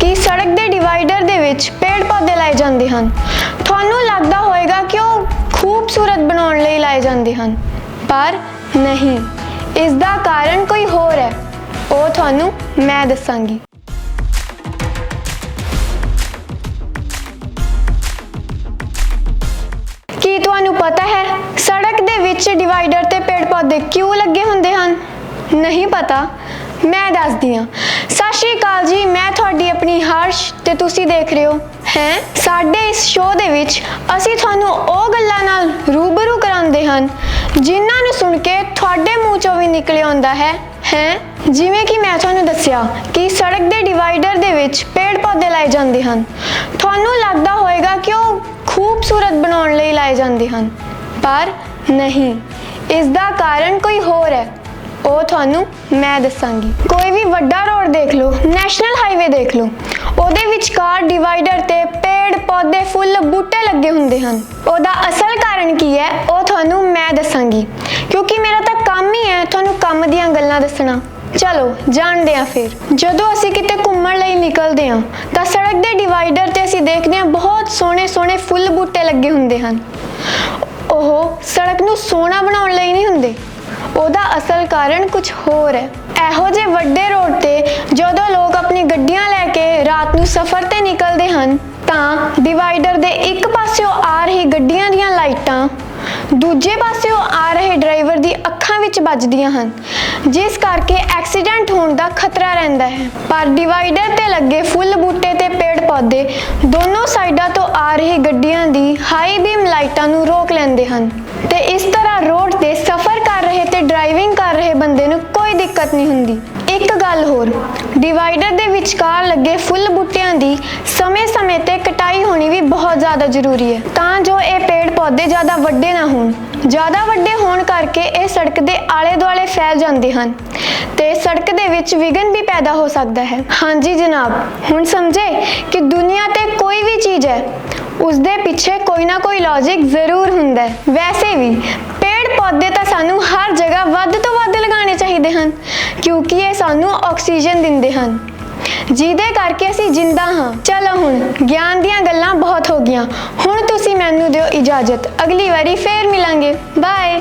ਕਿ ਸੜਕ ਦੇ ਡਿਵਾਈਡਰ ਦੇ ਵਿੱਚ ਪੇੜ ਪੌਦੇ ਲਾਏ ਜਾਂਦੇ ਹਨ। ਤੁਹਾਨੂੰ ਲੱਗਦਾ ਹੋਵੇਗਾ ਕਿ ਉਹ ਖੂਬਸੂਰਤ ਬਣਾਉਣ ਲਈ ਲਾਏ ਜਾਂਦੇ ਹਨ, ਪਰ ਨਹੀਂ। ਇਸ ਦਾ ਕਾਰਨ ਕੋਈ ਹੋਰ ਹੈ। ਉਹ ਤੁਹਾਨੂੰ ਮੈਂ ਦੱਸਾਂਗੀ। ਕੀ ਤੁਹਾਨੂੰ ਪਤਾ ਹੈ, ਸੜਕ ਦੇ ਵਿੱਚ ਡਿਵਾਈਡਰ ਤੇ ਪੇੜ ਪੌਦੇ ਕਿਉਂ ਲੱਗੇ ਹੁੰਦੇ ਹਨ? ਨਹੀਂ ਪਤਾ। ਮੈਂ ਦੱਸਦੀ ਹਾਂ। ਸਤਿ ਸ਼੍ਰੀ ਅਕਾਲ ਜੀ, ਮੈਂ ਤੁਹਾਡੀ ਤੇ ਤੁਸੀਂ ਦੇਖ ਰਹੇ ਹੋ, ਹੈ? ਸਾਡੇ ਇਸ ਸ਼ੋਅ ਦੇ ਵਿੱਚ ਅਸੀਂ ਤੁਹਾਨੂੰ ਉਹ ਗੱਲਾਂ ਨਾਲ ਰੂਬਰੂ ਕਰਾਉਂਦੇ ਹਨ, ਜਿਨ੍ਹਾਂ ਨੂੰ ਸੁਣ ਕੇ ਤੁਹਾਡੇ ਮੂੰਹ ਚੋਂ ਵੀ ਨਿਕਲ ਆਉਂਦਾ ਹੈ ਹੈ? ਜਿਵੇਂ ਕਿ ਮੈਂ ਤੁਹਾਨੂੰ ਦੱਸਿਆ ਕਿ ਸੜਕ ਦੇ ਡਿਵਾਈਡਰ ਦੇ ਵਿੱਚ ਪੇੜ ਪੌਦੇ ਲਾਏ ਜਾਂਦੇ ਹਨ। ਤੁਹਾਨੂੰ ਲੱਗਦਾ ਹੋਵੇਗਾ ਕਿ ਉਹ ਖੂਬਸੂਰਤ ਬਣਾਉਣ ਲਈ ਲਾਏ ਜਾਂਦੇ ਹਨ, ਪਰ ਨਹੀਂ। ਇਸ ਦਾ ਕਾਰਨ ਕੋਈ ਹੋਰ ਹੈ। ਉਹ ਤੁਹਾਨੂੰ ਮੈਂ ਦੱਸਾਂਗੀ। ਕੋਈ ਵੀ ਵੱਡਾ ਰੋਡ ਦੇਖ ਲਓ, ਨੈਸ਼ਨਲ ਹਾਈਵੇ ਦੇਖ ਲਓ। ਉਹਦੇ ਵਿਚਕਾਰ ਡਿਵਾਈਡਰ ਤੇ ਪੇੜ, ਪੌਦੇ, ਫੁੱਲ, ਬੂਟੇ ਲੱਗੇ ਹੁੰਦੇ ਹਨ। ਉਹਦਾ ਅਸਲ ਕਾਰਨ ਕੀ ਹੈ, ਉਹ ਤੁਹਾਨੂੰ ਮੈਂ ਦੱਸਾਂਗੀ। ਕਿਉਂਕਿ ਮੇਰਾ ਤਾਂ ਕੰਮ ਹੀ ਹੈ ਤੁਹਾਨੂੰ ਕੰਮ ਦੀਆਂ ਗੱਲਾਂ ਦੱਸਣਾ। ਚਲੋ, ਜਾਣਦੇ ਹਾਂ ਫਿਰ। ਜਦੋਂ ਅਸੀਂ ਕਿਤੇ ਘੁੰਮਣ ਲਈ ਨਿਕਲਦੇ ਹਾਂ, ਤਾਂ ਸੜਕ ਦੇ ਡਿਵਾਈਡਰ ਤੇ ਅਸੀਂ ਦੇਖਦੇ ਹਾਂ ਬਹੁਤ ਸੋਹਣੇ ਸੋਹਣੇ ਫੁੱਲ, ਬੂਟੇ ਲੱਗੇ ਹੁੰਦੇ ਹਨ। ਉਹ ਸੜਕ ਨੂੰ ਸੋਹਣਾ ਬਣਾਉਣ ਲਈ ਨਹੀਂ ਹੁੰਦੇ। ਉਹਦਾ ਅਸਲ ਕਾਰਨ ਕੁਝ ਹੋਰ ਹੈ। ਇਹੋ ਜਿਹੇ ਵੱਡੇ ਰੋਡ ਤੇ ਜਦੋਂ ਲੋਕ ਨੂੰ ਸਫ਼ਰ ਤੇ ਨਿਕਲਦੇ ਹਨ, ਤਾਂ ਡਿਵਾਈਡਰ ਦੇ ਇੱਕ ਪਾਸਿਓਂ ਆ ਰਹੀ ਗੱਡੀਆਂ ਦੀਆਂ ਲਾਈਟਾਂ ਦੂਜੇ ਪਾਸਿਓਂ ਆ ਰਹੇ ਡਰਾਈਵਰ ਦੀ ਅੱਖਾਂ ਵਿੱਚ ਵੱਜਦੀਆਂ ਹਨ, ਜਿਸ ਕਰਕੇ ਐਕਸੀਡੈਂਟ ਹੋਣ ਦਾ ਖਤਰਾ ਰਹਿੰਦਾ ਹੈ। ਪਰ ਡਿਵਾਈਡਰ ਤੇ ਲੱਗੇ ਫੁੱਲ ਬੂਟੇ ਤੇ ਪੇੜ ਪੌਦੇ ਦੋਨੋਂ ਸਾਈਡਾਂ ਤੋਂ ਆ ਰਹੀ ਗੱਡੀਆਂ ਦੀ ਹਾਈ ਬੀਮ ਲਾਈਟਾਂ ਨੂੰ ਰੋਕ ਲੈਂਦੇ ਹਨ ਤੇ ਇਸ ਤਰ੍ਹਾਂ ਰੋਡ ਤੇ ਸਫ਼ਰ ਕਰ ਰਹੇ ਤੇ ਡਰਾਈਵਿੰਗ ਕਰ ਰਹੇ ਬੰਦੇ ਨੂੰ ਕੋਈ ਦਿੱਕਤ ਨਹੀਂ ਹੁੰਦੀ। ਇੱਕ ਗੱਲ ਹੋਰ, ਡਿਵਾਈਡਰ ਵਿਚਕਾਰ ਲੱਗੇ ਫੁੱਲ ਬੂਟਿਆਂ ਦੀ ਸਮੇਂ-ਸਮੇਂ ਤੇ ਕਟਾਈ ਹੋਣੀ ਵੀ ਬਹੁਤ ਜ਼ਿਆਦਾ ਜ਼ਰੂਰੀ ਹੈ। ਤਾਂ ਜੋ ਇਹ ਪੇੜ ਪੌਦੇ ਜ਼ਿਆਦਾ ਵੱਡੇ ਨਾ ਹੋਣ। ਜ਼ਿਆਦਾ ਵੱਡੇ ਹੋਣ ਕਰਕੇ ਇਹ ਸੜਕ ਦੇ ਆਲੇ-ਦੁਆਲੇ ਫੈਲ ਜਾਂਦੇ ਹਨ ਤੇ ਸੜਕ ਦੇ ਵਿੱਚ ਵਿਘਨ ਵੀ ਪੈਦਾ ਹੋ ਸਕਦਾ ਹੈ। ਹਾਂਜੀ ਜਨਾਬ, ਹੁਣ ਸਮਝੇ ਕਿ ਦੁਨੀਆ ਤੇ ਕੋਈ ਵੀ ਚੀਜ਼ ਹੈ ਉਸ ਦੇ ਪਿੱਛੇ ਕੋਈ ਨਾ ਕੋਈ ਲੌਜੀਕ ਜ਼ਰੂਰ ਹੁੰਦਾ ਹੈ। ਵੈਸੇ ਵੀ ਪੇੜ ਪੌਦੇ ਤਾਂ ਸਾਨੂੰ ਹਰ ਜਗ੍ਹਾ ਵੱਧ ਤੋਂ ਵੱਧ ਲਗਾਉਣੇ ਚਾਹੀਦੇ ਹਨ, ਕਿਉਂਕਿ ਇਹ ਸਾਨੂੰ ਆਕਸੀਜਨ ਦਿੰਦੇ ਹਨ। ਜਿਹਦੇ ਕਰਕੇ ਅਸੀਂ ਜਿੰਦਾ ਹਾਂ। ਚਲੋ ਹੁਣ, ਗਿਆਨ ਦੀਆਂ ਗੱਲਾਂ ਬਹੁਤ ਹੋ ਗਈਆਂ। ਹੁਣ ਤੁਸੀਂ ਮੈਨੂੰ ਦਿਓ ਇਜਾਜ਼ਤ। ਅਗਲੀ ਵਾਰੀ ਫੇਰ ਮਿਲਾਂਗੇ। ਬਾਏ